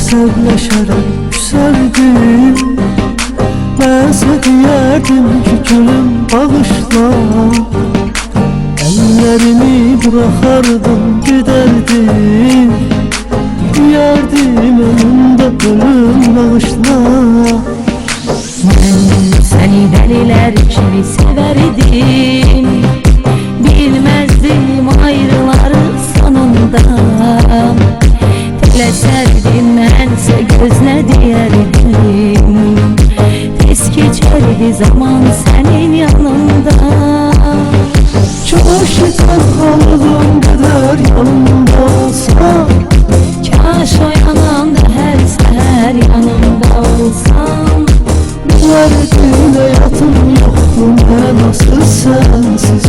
Sevleşerek yükseldim Bense diyerdim ki gülüm bağışla. Ellerimi bırakardım giderdim. Diyerdim önümde ölüm bağışla. Ben seni deliler gibi severdim. Bilmezdim ayrıları sonunda. Tele sevdim bense gözle diyerdim geçerdi zaman senin yanında. Çok şitan kaldım gider yanımda olsa Kaş o yanımda her seher yanımda olsam Derdine yatım yoktu ne nasıl sensiz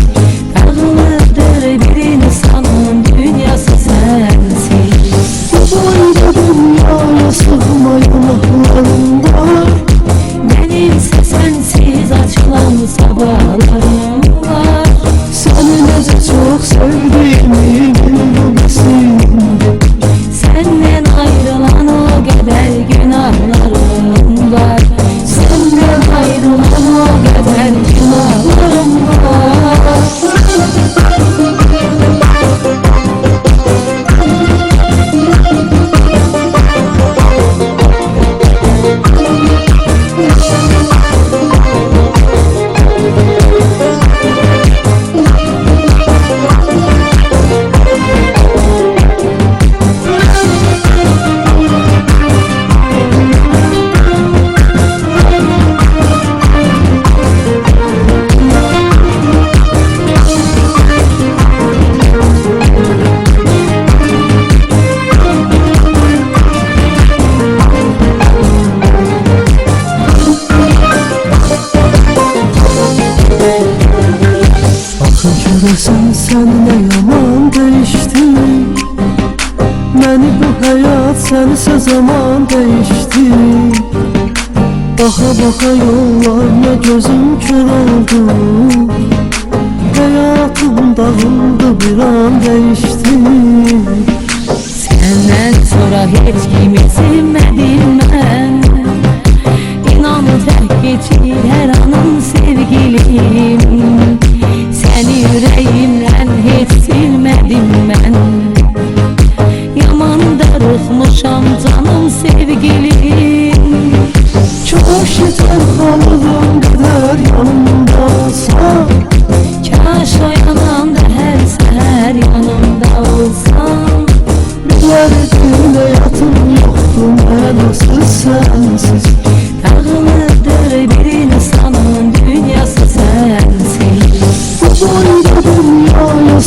Görəsən sən nə yaman değiştin Məni bu həyat sənsə zaman değişti. Baxa baxa yollarına gözüm kör oldu. Həyatım dağıldı bir an değişti. Senden sonra hiç kimi sevmedim ben. İnan tek geçir her anım sevgilim Seni yüreğimden hiç silmedim ben. Yaman darıkmışam canım sevgilim. Çok şitan kaldım gider yanımda olsa Kaş o her seher yanımda olsam Derdine yatım yoktu nasıl sensiz. Dağılıdır bir insanın dünyası sensiz Boy, the boy,